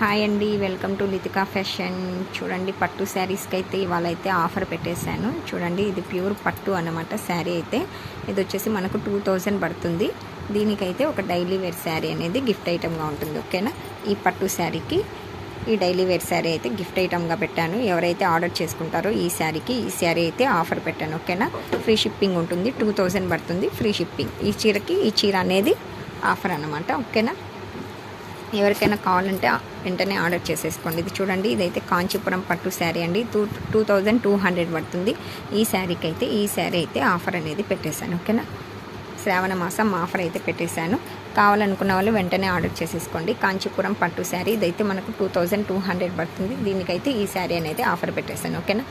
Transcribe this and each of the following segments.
Hi అండి welcome to Litika fashion. చూడండి పట్టు శారీస్కి అయితే ఇవాళ అయితే ఆఫర్ పెట్టేశాను. చూడండి ఇది ప్యూర్ పట్టు అనమాట శారీ అయితే. ఇది వచ్చేసి మనకు టూ థౌజండ్ పడుతుంది. దీనికైతే ఒక డైలీ వేర్ శారీ అనేది గిఫ్ట్ ఐటమ్గా ఉంటుంది ఓకేనా? ఈ పట్టు శారీకి ఈ డైలీ వేర్ శారీ అయితే గిఫ్ట్ ఐటమ్గా పెట్టాను. ఎవరైతే ఆర్డర్ చేసుకుంటారో ఈ శారీకి ఈ శారీ అయితే ఆఫర్ పెట్టాను ఓకేనా? ఫ్రీ షిప్పింగ్ ఉంటుంది టూ థౌజండ్ పడుతుంది ఫ్రీ షిప్పింగ్. ఈ చీరకి ఈ చీర అనేది ఆఫర్ అనమాట ఓకేనా? ఎవరికైనా కావాలంటే వెంటనే ఆర్డర్ చేసేసుకోండి. ఇది చూడండి ఇదైతే కాంచీపురం పట్టు శారీ అండి. Two two thousand two hundred పడుతుంది. ఈ శారీకి అయితే ఈ శారీ అయితే ఆఫర్ అనేది పెట్టేశాను. ఓకేనా? శ్రావణ మాసం ఆఫర్ అయితే పెట్టేశాను. కావాలనుకున్న వాళ్ళు వెంటనే ఆర్డర్ చేసేసుకోండి. కాంచీపురం పట్టు శారీ ఇదైతే మనకు టూ థౌజండ్ టూ హండ్రెడ్ పడుతుంది. దీనికైతే ఈ శారీ అనేది ఆఫర్ పెట్టేశాను. ఓకేనా?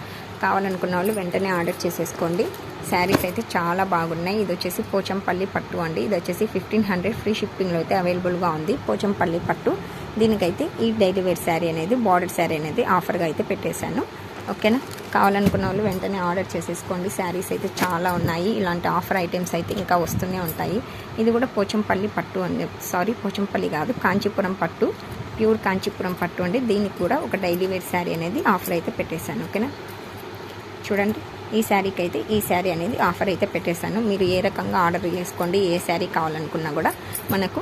కావాలనుకున్న వాళ్ళు వెంటనే ఆర్డర్ చేసేసుకోండి. శారీస్ అయితే చాలా బాగున్నాయి. ఇది వచ్చేసి పోచంపల్లి పట్టు అండి. ఇది వచ్చేసి ఫిఫ్టీన్ హండ్రెడ్. ఫ్రీ షిప్పింగ్లో అయితే అవైలబుల్గా ఉంది. పోచంపల్లి పట్టు. దీనికైతే ఈ డైలీ వేర్ శారీ అనేది బార్డర్ శారీ అనేది ఆఫర్గా అయితే పెట్టేశాను. ఓకేనా? కావాలనుకున్న వాళ్ళు వెంటనే ఆర్డర్ చేసేసుకోండి. శారీస్ అయితే చాలా ఉన్నాయి. ఇలాంటి ఆఫర్ ఐటమ్స్ అయితే ఇంకా వస్తూనే ఉంటాయి. ఇది కూడా పోచంపల్లి పట్టు అండి. సారీ పోచంపల్లి కాదు కాంచీపురం పట్టు. ప్యూర్ కాంచీపురం పట్టు అండి. దీనికి కూడా ఒక డైలీ వేర్ శారీ అనేది ఆఫర్ అయితే పెట్టేశాను. ఓకేనా? చూడండి. ఈ శారీకి అయితే ఈ శారీ అనేది ఆఫర్ అయితే పెట్టేశాను. మీరు ఏ రకంగా ఆర్డర్ చేసుకోండి ఏ శారీ కావాలనుకున్నా కూడా మనకు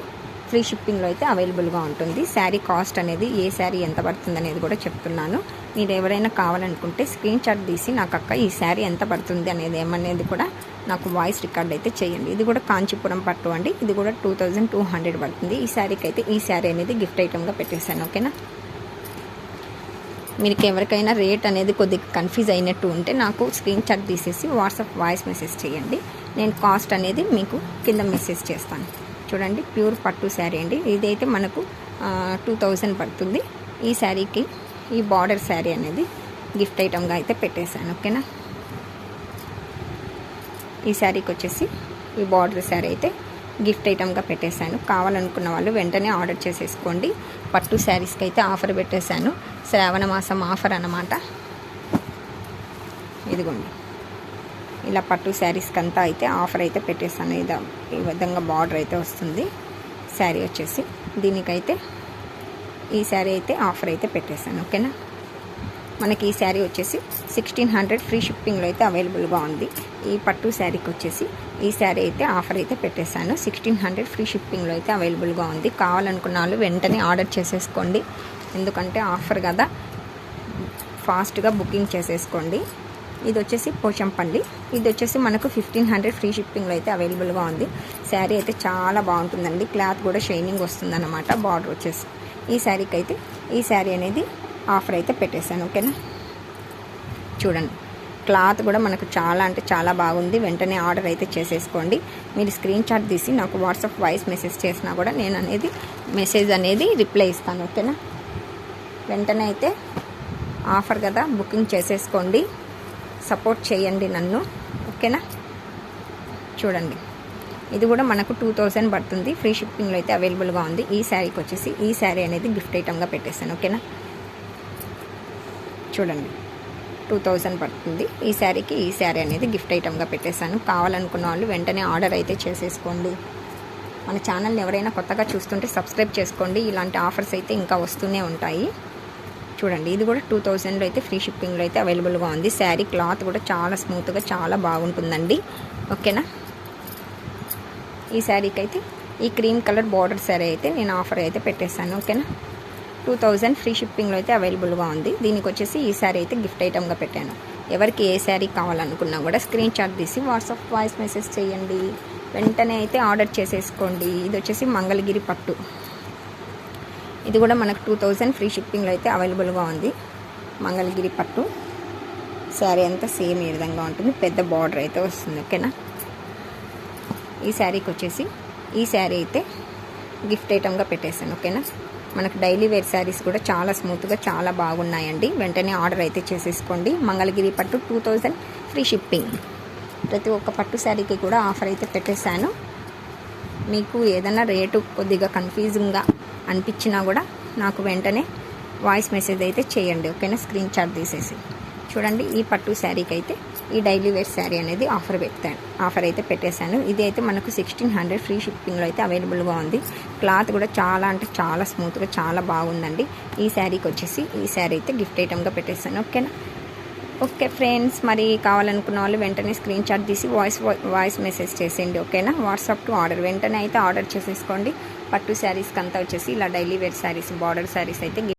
ఫ్రీ షిప్పింగ్లో అయితే అవైలబుల్గా ఉంటుంది. శారీ కాస్ట్ అనేది ఏ శారీ ఎంత పడుతుంది అనేది కూడా చెప్తున్నాను. మీరు ఎవరైనా కావాలనుకుంటే స్క్రీన్ షాట్ తీసి నాకు అక్క ఈ శారీ ఎంత పడుతుంది అనేది ఏమనేది కూడా నాకు వాయిస్ రికార్డ్ అయితే చేయండి. ఇది కూడా కాంచీపురం పట్టు అండి. ఇది కూడా టూ థౌజండ్ టూ హండ్రెడ్ పడుతుంది. ఈ శారీకి అయితే ఈ శారీ అనేది గిఫ్ట్ ఐటమ్గా పెట్టేశాను ఓకేనా? మీకు ఎవరికైనా రేట్ అనేది కొద్దిగా కన్ఫ్యూజ్ అయినట్టు ఉంటే నాకు స్క్రీన్ షాట్ తీసేసి వాట్సాప్ వాయిస్ మెసేజ్ చేయండి. నేను కాస్ట్ అనేది మీకు కింద మెసేజ్ చేస్తాను. చూడండి ప్యూర్ పట్టు శారీ అండి. ఇదైతే మనకు టూ థౌజండ్ పడుతుంది. ఈ శారీకి ఈ బార్డర్ శారీ అనేది గిఫ్ట్ ఐటమ్గా అయితే పెట్టేశాను ఓకేనా? ఈ శారీకి వచ్చేసి ఈ బార్డర్ శారీ అయితే గిఫ్ట్ ఐటమ్గా పెట్టేశాను. కావాలనుకున్న వాళ్ళు వెంటనే ఆర్డర్ చేసేసుకోండి. పట్టు శారీస్కి అయితే ఆఫర్ పెట్టేశాను. శ్రావణ మాసం ఆఫర్ అన్నమాట. ఇదిగోండి. ఇలా పట్టు శారీస్కి అంతా అయితే ఆఫర్ అయితే పెట్టేశాను. ఇది ఈ విధంగా బార్డర్ అయితే వస్తుంది. శారీ వచ్చేసి దీనికైతే ఈ శారీ అయితే ఆఫర్ అయితే పెట్టేశాను ఓకేనా? మనకి ఈ శారీ వచ్చేసి సిక్స్టీన్ హండ్రెడ్ ఫ్రీ షిప్పింగ్లో అయితే అవైలబుల్గా ఉంది. ఈ పట్టు శారీకి వచ్చేసి ఈ శారీ అయితే ఆఫర్ అయితే పెట్టేశాను. సిక్స్టీన్ హండ్రెడ్ ఫ్రీ షిప్పింగ్లో అయితే అవైలబుల్గా ఉంది. కావాలనుకున్న వాళ్ళు వెంటనే ఆర్డర్ చేసేసుకోండి. ఎందుకంటే ఆఫర్ కదా ఫాస్ట్గా బుకింగ్ చేసేసుకోండి. ఇది వచ్చేసి పోచంపల్లి ఇది వచ్చేసి మనకు ఫిఫ్టీన్ హండ్రెడ్ ఫ్రీ షిప్పింగ్లో అయితే అవైలబుల్గా ఉంది. శారీ అయితే చాలా బాగుంటుందండి. క్లాత్ కూడా షైనింగ్ వస్తుందన్నమాట బార్డర్ వచ్చేసి. ఈ శారీకి అయితే ఈ శారీ అనేది ఆఫర్ అయితే పెట్టేశాను ఓకేనా? చూడండి. క్లాత్ కూడా మనకు చాలా అంటే చాలా బాగుంది. వెంటనే ఆర్డర్ అయితే చేసేసుకోండి. మీరు స్క్రీన్ షాట్ తీసి నాకు వాట్సాప్ వాయిస్ మెసేజ్ చేసినా కూడా నేను అనేది మెసేజ్ అనేది రిప్లై ఇస్తాను ఓకేనా? వెంటనే అయితే ఆఫర్ కదా బుకింగ్ చేసేసుకోండి. సపోర్ట్ చేయండి నన్ను ఓకేనా? చూడండి. ఇది కూడా మనకు టూ థౌజండ్ పడుతుంది. ఫ్రీ షిప్పింగ్లో అయితే అవైలబుల్గా ఉంది. ఈ శారీకి వచ్చేసి ఈ శారీ అనేది గిఫ్ట్ ఐటమ్గా పెట్టేశాను ఓకేనా? చూడండి. టూ థౌజండ్ పడుతుంది. ఈ శారీకి ఈ శారీ అనేది గిఫ్ట్ ఐటమ్గా పెట్టేశాను. కావాలనుకున్న వాళ్ళు వెంటనే ఆర్డర్ అయితే చేసేసుకోండి. మన ఛానల్ని ఎవరైనా కొత్తగా చూస్తుంటే సబ్స్క్రైబ్ చేసుకోండి. ఇలాంటి ఆఫర్స్ అయితే ఇంకా వస్తూనే ఉంటాయి. చూడండి ఇది కూడా టూ థౌజండ్లో అయితే ఫ్రీ షిప్పింగ్లో అయితే అవైలబుల్గా ఉంది. శారీ క్లాత్ కూడా చాలా స్మూత్గా చాలా బాగుంటుందండి. ఓకేనా ఈ శారీకి అయితే ఈ క్రీమ్ కలర్ బార్డర్ శారీ అయితే నేను ఆఫర్ అయితే పెట్టేశాను. ఓకేనా టూ థౌజండ్ ఫ్రీ షిప్పింగ్లో అయితే అవైలబుల్గా ఉంది. దీనికి వచ్చేసి ఈ శారీ అయితే గిఫ్ట్ ఐటమ్గా పెట్టాను. ఎవరికి ఏ శారీ కావాలనుకున్నా కూడా స్క్రీన్ షాట్ తీసి వాట్సాప్ వాయిస్ మెసేజ్ చేయండి. వెంటనే అయితే ఆర్డర్ చేసేసుకోండి. ఇది వచ్చేసి మంగళగిరి పట్టు. ఇది కూడా మనకు టూ థౌజండ్ ఫ్రీ షిప్పింగ్లో అయితే అవైలబుల్గా ఉంది. మంగళగిరి పట్టు. శారీ అంతా సేమ్ ఈ విధంగా ఉంటుంది. పెద్ద బార్డర్ అయితే వస్తుంది ఓకేనా? ఈ శారీకి వచ్చేసి ఈ శారీ అయితే గిఫ్ట్ ఐటమ్గా పెట్టేశాను ఓకేనా? మనకు డైలీ వేర్ శారీస్ కూడా చాలా స్మూత్గా చాలా బాగున్నాయండి. వెంటనే ఆర్డర్ అయితే చేసేసుకోండి. మంగళగిరి పట్టు టూ థౌజండ్ ఫ్రీ షిప్పింగ్ ప్రతి ఒక్క పట్టు శారీకి కూడా ఆఫర్ అయితే పెట్టేశాను. మీకు ఏదైనా రేటు కొద్దిగా కన్ఫ్యూజింగ్గా అనిపించినా కూడా నాకు వెంటనే వాయిస్ మెసేజ్ అయితే చేయండి ఓకేనా? స్క్రీన్ షాట్ తీసేసి. చూడండి ఈ పట్టు శారీకి అయితే ఈ డైలీ వేర్ శారీ అనేది ఆఫర్ పెట్టాను ఆఫర్ అయితే పెట్టేశాను. ఇది అయితే మనకు సిక్స్టీన్ హండ్రెడ్ ఫ్రీ షిప్పింగ్లో అయితే అవైలబుల్గా ఉంది. క్లాత్ కూడా చాలా అంటే చాలా స్మూత్గా చాలా బాగుందండి. ఈ శారీకి వచ్చేసి ఈ శారీ అయితే గిఫ్ట్ ఐటమ్గా పెట్టేశాను ఓకేనా? ఓకే ఫ్రెండ్స్ మరి కావాలనుకున్న వాళ్ళు వెంటనే స్క్రీన్ షాట్ తీసి వాయిస్ వాయిస్ మెసేజ్ చేసేయండి ఓకేనా వాట్సాప్ టు ఆర్డర్ వెంటనే అయితే ఆర్డర్ చేసేసుకోండి. పట్టు శారీస్కి అంతా వచ్చేసి ఇలా daily wear sarees border sarees అయితే